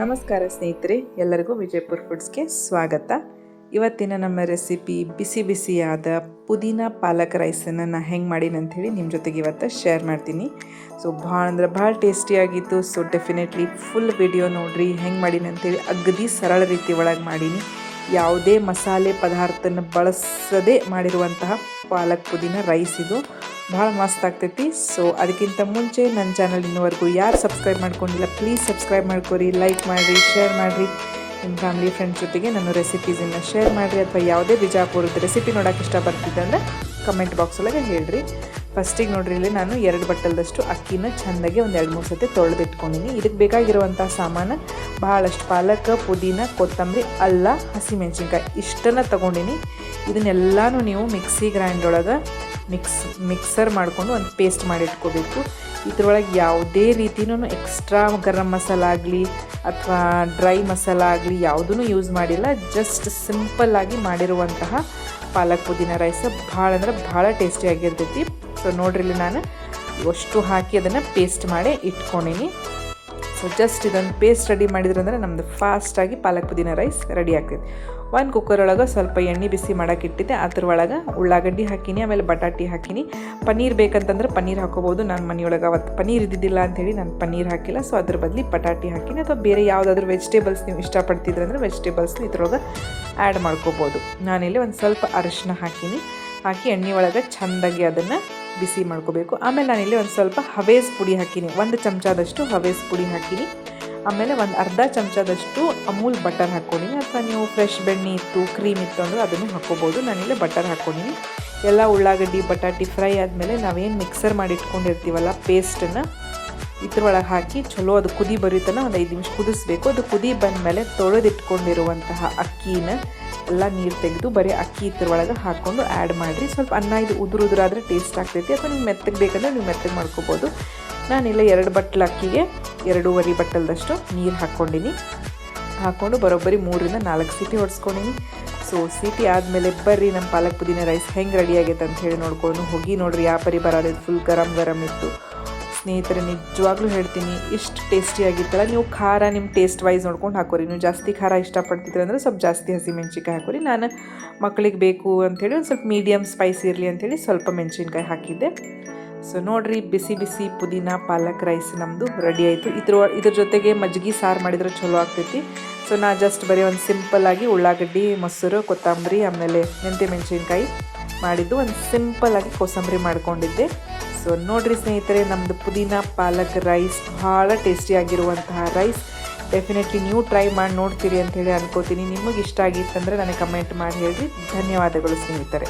ನಮಸ್ಕಾರ ಸ್ನೇಹಿತರೆ, ಎಲ್ಲರಿಗೂ ವಿಜಯಪುರ ಫುಡ್ಸ್ಗೆ ಸ್ವಾಗತ. ಇವತ್ತಿನ ನಮ್ಮ ರೆಸಿಪಿ ಬಿಸಿ ಬಿಸಿಯಾದ ಪುದೀನ ಪಾಲಕ್ ರೈಸನ್ನು ನಾನು ಹೆಂಗೆ ಮಾಡೀನಿ ಅಂಥೇಳಿ ನಿಮ್ಮ ಜೊತೆಗೆ ಇವತ್ತು ಶೇರ್ ಮಾಡ್ತೀನಿ. ಸೊ ಭಾಳ ಅಂದ್ರೆ ಭಾಳ ಟೇಸ್ಟಿಯಾಗಿತ್ತು ಸೊ ಡೆಫಿನೆಟ್ಲಿ ಫುಲ್ ವಿಡಿಯೋ ನೋಡ್ರಿ ಹೆಂಗೆ ಮಾಡೀನಿ ಅಂಥೇಳಿ ಅಗದಿ ಸರಳ ರೀತಿ ಒಳಗೆ ಮಾಡೀನಿ. ಯಾವುದೇ ಮಸಾಲೆ ಪದಾರ್ಥನ ಬಳಸದೇ ಮಾಡಿರುವಂತಹ ಪಾಲಕ್ ಪುದೀನ ರೈಸ್ ಇದು. ಭಾಳ ಮಸ್ತ್ ಆಗ್ತೈತಿ. ಸೊ ಅದಕ್ಕಿಂತ ಮುಂಚೆ ನನ್ನ ಚಾನಲ್ ಇನ್ನುವರೆಗೂ ಯಾರು ಸಬ್ಸ್ಕ್ರೈಬ್ ಮಾಡ್ಕೊಂಡಿಲ್ಲ ಪ್ಲೀಸ್ ಸಬ್ಸ್ಕ್ರೈಬ್ ಮಾಡ್ಕೊರಿ ಲೈಕ್ ಮಾಡಿರಿ ಶೇರ್ ಮಾಡಿರಿ. ನಿಮ್ಮ ಫ್ಯಾಮಿಲಿ ಫ್ರೆಂಡ್ಸ್ ಜೊತೆಗೆ ನನ್ನ ರೆಸಿಪೀಸನ್ನು ಶೇರ್ ಮಾಡಿರಿ. ಅಥವಾ ಯಾವುದೇ ಬಿಜಾಪುರದ ರೆಸಿಪಿ ನೋಡೋಕೆ ಇಷ್ಟಪಡ್ತಿದ್ದೆ ಅಂದರೆ ಕಮೆಂಟ್ ಬಾಕ್ಸ್ ಒಳಗೆ ಹೇಳ್ರಿ. ಫಸ್ಟಿಗೆ ನೋಡ್ರಿ, ಇಲ್ಲಿ ನಾನು ಎರಡು ಬಟ್ಟಲ್ದಷ್ಟು ಅಕ್ಕಿನ ಚೆಂದಾಗಿ ಒಂದು ಎರಡು ಮೂರು ಸತಿ ತೊಳೆದಿಟ್ಕೊಂಡಿನಿ. ಇದಕ್ಕೆ ಬೇಕಾಗಿರುವಂಥ ಸಾಮಾನು ಭಾಳಷ್ಟು ಪಾಲಕ್, ಪುದೀನ, ಕೊತ್ತಂಬರಿ, ಅಲ್ಲ, ಹಸಿಮೆಣ್ಸಿನ್ಕಾಯಿ ಇಷ್ಟನ್ನು ತೊಗೊಂಡಿನಿ. ಇದನ್ನೆಲ್ಲನೂ ನೀವು ಮಿಕ್ಸಿ ಗ್ರೈಂಡ್ ಒಳಗೆ ಮಿಕ್ಸ್, ಮಿಕ್ಸರ್ ಮಾಡಿಕೊಂಡು ಒಂದು ಪೇಸ್ಟ್ ಮಾಡಿ ಇಟ್ಕೋಬೇಕು ಇದ್ರೊಳಗೆ ಯಾವುದೇ ರೀತಿನೂ ಎಕ್ಸ್ಟ್ರಾ ಗರಂ ಮಸಾಲ ಆಗಲಿ ಅಥವಾ ಡ್ರೈ ಮಸಾಲ ಆಗಲಿ ಯಾವುದೂ ಯೂಸ್ ಮಾಡಿಲ್ಲ. ಜಸ್ಟ್ ಸಿಂಪಲ್ಲಾಗಿ ಮಾಡಿರುವಂತಹ ಪಾಲಕ್, ಪುದೀನ, ರೈಸ್ ಭಾಳ ಅಂದ್ರೆ ಭಾಳ ಟೇಸ್ಟಿಯಾಗಿರ್ತೈತಿ ಸೊ ನೋಡ್ರಿ ಇಲ್ಲಿ ನಾನು ಅಷ್ಟು ಹಾಕಿ ಅದನ್ನು ಪೇಸ್ಟ್ ಮಾಡಿ ಇಟ್ಕೊಂಡಿನಿ. ಸೊ ಜಸ್ಟ್ ಇದೊಂದು ಪೇಸ್ಟ್ ರೆಡಿ ಮಾಡಿದ್ರಂದ್ರೆ ನಮ್ಮದು ಫಾಸ್ಟಾಗಿ ಪಾಲಕ್ ಪುದೀನ ರೈಸ್ ರೆಡಿ ಆಗ್ತೈತಿ. ಒಂದು ಕುಕ್ಕರ್ ಒಳಗೆ ಸ್ವಲ್ಪ ಎಣ್ಣೆ ಬಿಸಿ ಮಾಡೋಕೆ ಇಟ್ಟಿದ್ದೆ. ಅದ್ರ ಒಳಗೆ ಉಳ್ಳಾಗಡ್ಡಿ ಹಾಕಿನಿ, ಆಮೇಲೆ ಬಟಾಟಿ ಹಾಕಿನಿ. ಪನ್ನೀರ್ ಬೇಕಂತಂದ್ರೆ ಪನ್ನೀರ್ ಹಾಕೋಬೋದು ನಾನು ಮನೆಯೊಳಗೆ ಅವತ್ತು ಪನ್ನೀರ್ ಇದ್ದಿದ್ದಿಲ್ಲ ಅಂಥೇಳಿ ನಾನು ಪನ್ನೀರ್ ಹಾಕಿಲ್ಲ. ಸೊ ಅದ್ರ ಬದಲಿ ಬಟಾಟಿ ಹಾಕಿನಿ. ಅಥವಾ ಬೇರೆ ಯಾವುದಾದ್ರೂ ವೆಜಿಟೇಬಲ್ಸ್ ನೀವು ಇಷ್ಟಪಡ್ತಿದ್ರೆ ಅಂದರೆ ವೆಜಿಟೇಬಲ್ಸ್ನ ಇದ್ರೊಳಗೆ ಆ್ಯಡ್ ಮಾಡ್ಕೋಬೋದು ನಾನಿಲ್ಲಿ ಒಂದು ಸ್ವಲ್ಪ ಅರಿಶಿನ ಹಾಕಿನಿ. ಹಾಕಿ ಎಣ್ಣೆ ಒಳಗೆ ಚೆಂದಾಗಿ ಅದನ್ನು ಬಿಸಿ ಮಾಡ್ಕೋಬೇಕು. ಆಮೇಲೆ ನಾನಿಲ್ಲಿ ಒಂದು ಸ್ವಲ್ಪ ಹವೇಸ್ ಪುಡಿ ಹಾಕಿನಿ. ಒಂದು ಚಮಚದಷ್ಟು ಹವೇಸ್ ಪುಡಿ ಹಾಕಿನಿ. ಆಮೇಲೆ ಒಂದು ಅರ್ಧ ಚಮಚದಷ್ಟು ಅಮೂಲ್ ಬಟರ್ ಹಾಕ್ಕೊಂಡಿನಿ. ಅಥವಾ ನೀವು ಫ್ರೆಶ್ ಬೆಣ್ಣೆ ಇತ್ತು, ಕ್ರೀಮ್ ಇತ್ತು ಅಂದರೆ ಅದನ್ನು ಹಾಕ್ಕೋಬೋದು ನಾನಿಲ್ಲಿ ಬಟರ್ ಹಾಕ್ಕೊಂಡಿನಿ. ಎಲ್ಲ ಉಳ್ಳಾಗಡ್ಡಿ, ಬಟಾಟಿ ಫ್ರೈ ಆದಮೇಲೆ ನಾವೇನು ಮಿಕ್ಸರ್ ಮಾಡಿ ಇಟ್ಕೊಂಡಿರ್ತೀವಲ್ಲ ಪೇಸ್ಟನ್ನು ಇದ್ರೊಳಗೆ ಹಾಕಿ ಚಲೋ ಅದು ಕುದಿ ಬರೀತನ ಒಂದು ಐದು ನಿಮಿಷ ಕುದಿಸ್ಬೇಕು. ಅದು ಕುದಿ ಬಂದಮೇಲೆ ತೊಳೆದಿಟ್ಕೊಂಡಿರುವಂತಹ ಅಕ್ಕಿನ ಎಲ್ಲ ನೀರು ತೆಗೆದು ಬರೀ ಅಕ್ಕಿ ಇದ್ರೊಳಗೆ ಹಾಕ್ಕೊಂಡು ಆ್ಯಡ್ ಮಾಡಿರಿ. ಸ್ವಲ್ಪ ಅನ್ನ ಇದು ಉದುರು ಉದುರಾದರೆ ಟೇಸ್ಟ್ ಆಗ್ತೈತಿ. ಅಥವಾ ನೀವು ಮೆತ್ತಗೆ ಬೇಕಂದ್ರೆ ನೀವು ಮೆತ್ತಗೆ ಮಾಡ್ಕೋಬೋದು. ನಾನಿಲ್ಲ ಎರಡು ಬಟ್ಲು ಅಕ್ಕಿಗೆ ಎರಡೂವರೆ ಬಟ್ಟಲ್ದಷ್ಟು ನೀರು ಹಾಕ್ಕೊಂಡಿನಿ ಹಾಕ್ಕೊಂಡು ಬರೋಬ್ಬರಿ ಮೂರರಿಂದ ನಾಲ್ಕು ಸೀಟಿ ಹೊಡ್ಸ್ಕೊಂಡಿನಿ. ಸೊ ಸೀಟಿ ಆದಮೇಲೆ ಬರ್ರಿ ನಮ್ಮ ಪಾಲಕ್ ಪುದೀನ ರೈಸ್ ಹೆಂಗೆ ರೆಡಿ ಆಗೈತೆ ಅಂತ ಹೇಳಿ ನೋಡ್ಕೊಂಡು ಹೋಗಿ ನೋಡ್ರಿ. ಯಾವ ಪರಿ ಬರೋದು ಫುಲ್ ಗರಂ ಗರಂ ಇತ್ತು. ಸ್ನೇಹಿತರೆ, ನಿಜವಾಗ್ಲೂ ಹೇಳ್ತೀನಿ ಇಷ್ಟು ಟೇಸ್ಟಿಯಾಗಿತ್ತಲ್ಲ ನೀವು ಖಾರ ನಿಮ್ಮ ಟೇಸ್ಟ್ ವೈಸ್ ನೋಡ್ಕೊಂಡು ಹಾಕೋರಿ. ನೀವು ಜಾಸ್ತಿ ಖಾರ ಇಷ್ಟಪಡ್ತಿದ್ರೆ ಅಂದರೆ ಸ್ವಲ್ಪ ಜಾಸ್ತಿ ಹಸಿ ಮೆಣಸಿನ್ಕಾಯಿ ಹಾಕೋರಿ. ನಾನು ಮಕ್ಕಳಿಗೆ ಬೇಕು ಅಂಥೇಳಿ ಒಂದು ಸ್ವಲ್ಪ ಮೀಡಿಯಮ್ ಸ್ಪೈಸಿ ಇರಲಿ ಅಂಥೇಳಿ ಸ್ವಲ್ಪ ಮೆಣಸಿನ್ಕಾಯಿ ಹಾಕಿದ್ದೆ. ಸೊ ನೋಡಿರಿ, ಬಿಸಿ ಬಿಸಿ ಪುದೀನ, ಪಾಲಕ್ ರೈಸ್ ನಮ್ಮದು ರೆಡಿ ಆಯಿತು. ಇದ್ರ ಇದ್ರ ಜೊತೆಗೆ ಮಜ್ಜಿಗೆ ಸಾರು ಮಾಡಿದ್ರೆ ಚಲೋ ಆಗ್ತೈತಿ. ಸೊ ನಾ ಜಸ್ಟ್ ಬರೀ ಒಂದು ಸಿಂಪಲ್ಲಾಗಿ ಉಳ್ಳಾಗಡ್ಡಿ, ಮೊಸರು, ಕೊತ್ತಂಬರಿ, ಆಮೇಲೆ ಮೆಂತೆ ಮೆಣಸಿನ್ಕಾಯಿ ಮಾಡಿದ್ದು ಒಂದು ಸಿಂಪಲ್ಲಾಗಿ ಕೋಸಂಬರಿ ಮಾಡ್ಕೊಂಡಿದ್ದೆ. ಸೊ ನೋಡಿರಿ ಸ್ನೇಹಿತರೆ ನಮ್ಮದು ಪುದೀನ ಪಾಲಕ್ ರೈಸ್ ಭಾಳ ಟೇಸ್ಟಿಯಾಗಿರುವಂತಹ ರೈಸ್ ಡೆಫಿನೆಟ್ಲಿ ನೀವು ಟ್ರೈ ಮಾಡಿ ನೋಡ್ತೀರಿ ಅಂತ ಹೇಳಿ ಅನ್ಕೋತೀನಿ. ನಿಮಗೆ ಇಷ್ಟ ಆಗಿತ್ತಂದರೆ ನನಗೆ ಕಮೆಂಟ್ ಮಾಡಿ ಹೇಳಿ. ಧನ್ಯವಾದಗಳು ಸ್ನೇಹಿತರೆ.